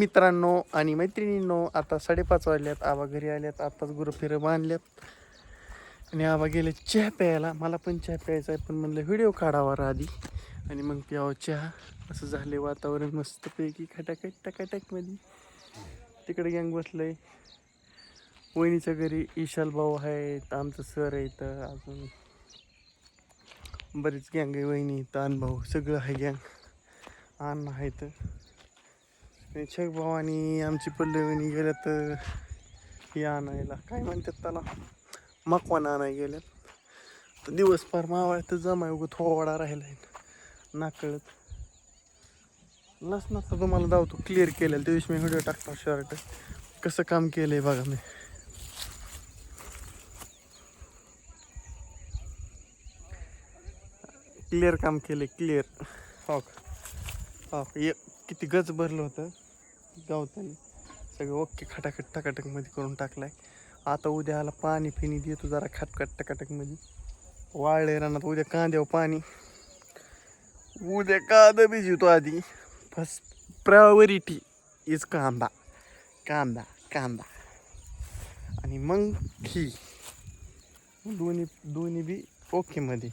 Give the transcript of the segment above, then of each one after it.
मित्रांनो आणि मैत्रिणींनो आता साडेपाच वाजल्यात आबा घरी आल्यात आताच गुरं बांधल्यात. आणि आबा गेले चहा प्यायला. मला पण चहा प्यायचा आहे पण म्हणलं व्हिडिओ काढावा आधी आणि मग प्यावं चहा. असं झाले वातावरण मस्तपैकी खटाखट टकाटकमध्ये तिकडे गँग बसलंय. वहिनीच्या घरी ईशाल भाऊ आहेत आमचं सर आहे इथं अजून बरीच गँग आहे वहिनी तान भाऊ सगळं आहे गँग अन्न आहे तर छग भाऊ आणि आमची पल्ले गेल्यात हे आणायला. काय म्हणतात त्याला? मकवान आणाय गेल्यात. तर दिवस फार तर जमाय उगं थोडा राहिला आहे. नाकळत लसणाचं तुम्हाला धावतो क्लिअर केलेलं. त्या दिवशी मी व्हिडिओ टाकतो शर्ट कसं काम केलं आहे बघा मी. क्लिअर काम केलं क्लिअर हो हो एक किती गज भरलं होतं? गावतानी. सगळं ओके खटाखट टकाटकमध्ये करून टाकलाय. आता उद्याला पाणी फिनी देतो जरा खटखट टकाटकमध्ये. वाळले रानात उद्या कांद्यावर पाणी. उद्या कांदा भिजवतो आधी. फर्स्ट प्रायोरिटी इज कांदा. कांदा कांदा. आणि मग ही दोन्ही दोन्ही बी ओकेमध्ये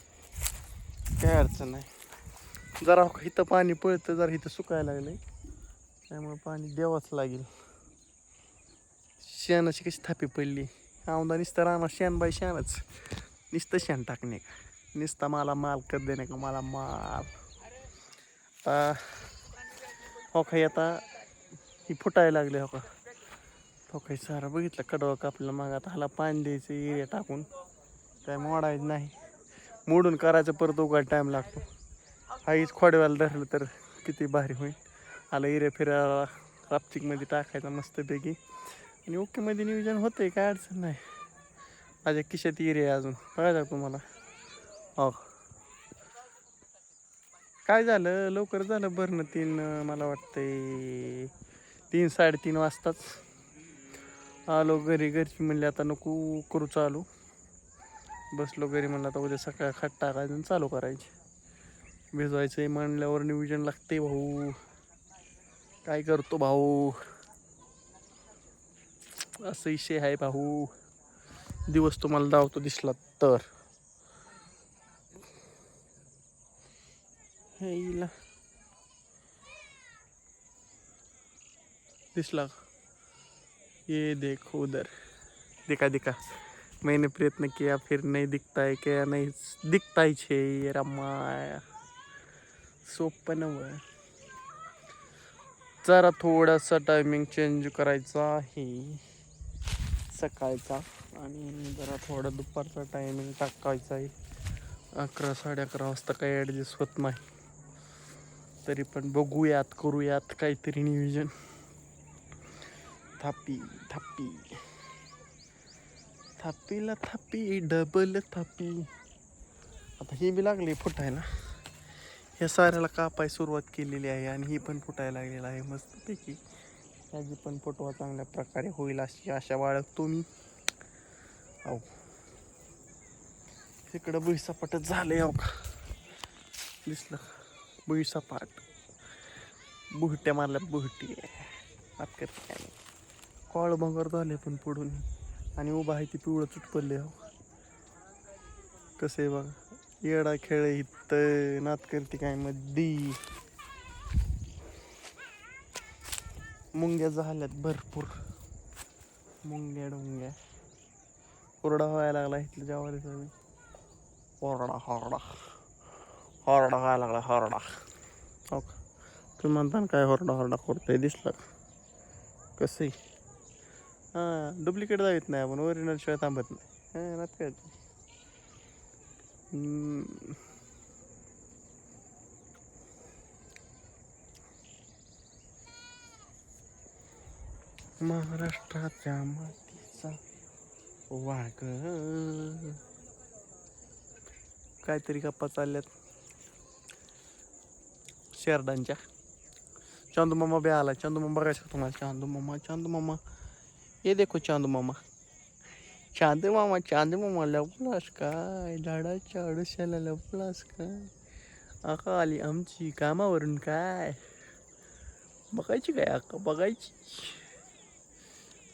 काय अडचण नाही. जरा इथं पाणी पळतं जरा इथं सुकायला लागलंय. त्यामुळे पाणी द्यावंच लागेल. शेणाची कशी थापी पडली? औंदा निसता राहणार शेण बाय शेणच. नुसतं शेण टाकणे का? नुसता मला माल कर देणे का? मला माल. आता हो काही आता ही फुटायला लागले हो का? हो काही सारं बघितलं कडवा कापलं मग. आता ह्याला पाणी द्यायचं एरिया टाकून. काय मोडायचं नाही. मोडून करायचं परत उघड टाईम लागतो. आईच खोडव्याला धरलं तर किती भारी होईल. आला एरिया फिरायला राप्तिकमध्ये टाकायचा मस्तपैकी आणि ओकेमध्ये नियोजन होतं आहे काय अडचण नाही. माझ्या किशात एरिया अजून. कळायचं तुम्हाला? हो. काय झालं? लवकर झालं भरणं तीन मला वाटतंय तीन साडेतीन वाजताच. आलो घरी घरची म्हणले आता नको करू चालू. बसलो घरी म्हणलं आता उद्या सकाळ खाट टाकायचं आणि चालू करायची. भिजवायचं आहे म्हणल्यावर नियोजन लागते भाऊ. काय करतो भाऊ? असं विषय आहे भाऊ. दिवस तुम्हाला धावतो दिसला तर. दिसला ये देखो उधर. दिखा दिखा. मैंने प्रयत्न किया फिर नहीं दिखता है क्या? नहीं दिखता ही छे ये रमाया. सोपं नवं जरा थोडासा टायमिंग चेंज करायचा आहे. सकाळचा आणि जरा थोडा दुपारचा टायमिंग टाकायचा आहे. अकरा साडे अकरा वाजता काही ॲडजस्ट होत नाही. तरी पण बघूयात करूयात काहीतरी नियोजन. थापी थापी. थापीला थापी डबल थापी. आता ही बी लागली फुटायला. ह्या साऱ्याला कापाय सुरुवात केलेली आहे आणि ही पण फुटायला लागलेलं आहे मस्तपैकी. ह्याची पण फुटवा चांगल्या प्रकारे होईल अशी आशा बाळगतो मी अहो इकडं भुईसपाटच झालंय अहो का? दिसलं. भुईसपाट. बुहट्या मारल्या बुहटी आत करते काय कॉळ भंगार झाले पण पुढून. आणि उभा आहे ती पिवळं चुटपडले हो कसं आहे बघा. येडा खेळ इथं. नात करते काय मधी. मुंग्या झाल्यात भरपूर. मुंग्या डोंग्या. कोरडा व्हायला लागला इथलं जेवायला मी होरडा हॉरडा. होरडा व्हायला लागला होरडा. हो का? तुम्ही म्हणता ना काय होरडा होरडा करतोय दिसलं कसंही हां डुप्लिकेट जावीत नाही आपण ओरिजिनल शिवाय थांबत नाही. हां नात काय हम्म. महाराष्ट्राच्या मातीचा वाघ काहीतरी गप्पा चालल्यात शेरडांच्या चांदू मामा बी आला चांदू मामा बघायचं तुम्हाला चांदू मामा चांदू मामा ये देखो चांदू मामा चांदू मामा चांदू मामा लपलास काय? झाडाच्या अडुश्याला लपलास काय? आका आली आमची कामावरून काय? बघायची काय अक्का बघायची.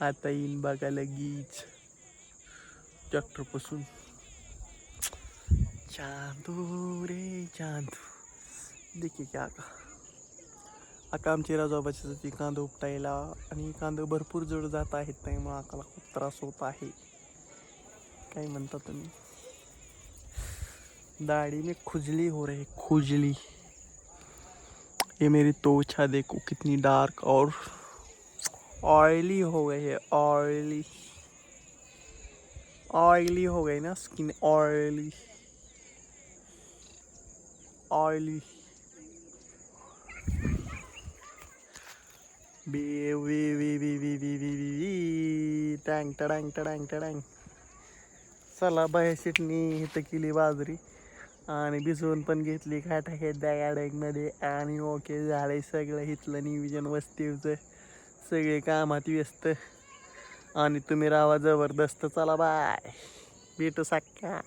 आता येईन बघायला गीच ट्रॅक्टरपासून. चांदू रे चांदू. देखील क्या आका. आका आमची राजोबाची जाती कांदा उपटायला आणि कांदा भरपूर जड जात आहेत त्यामुळे आकाला खूप त्रास होत आहे. कहीं बनता तो नहीं। दाढ़ी में खुजली हो रही खुजली। ये मेरी तोछा देखो कितनी डार्क और ऑयली हो गई है ऑयली ऑयली हो गई ना स्किन ऑयली ऑयली बी वी वी वी वी वी वी वी टैंग टैंग टैंग टैंग चला बाहेर शिटणी इथं केली बाजरी. आणि भिजवून पण घेतली खाटा घेत गाड्यांमध्ये. आणि ओके झाले सगळं. इथलं नियोजन वस्तीचं. सगळे कामात व्यस्त. आणि तुम्ही राहा जबरदस्त. चला बाय. भेटू साक्का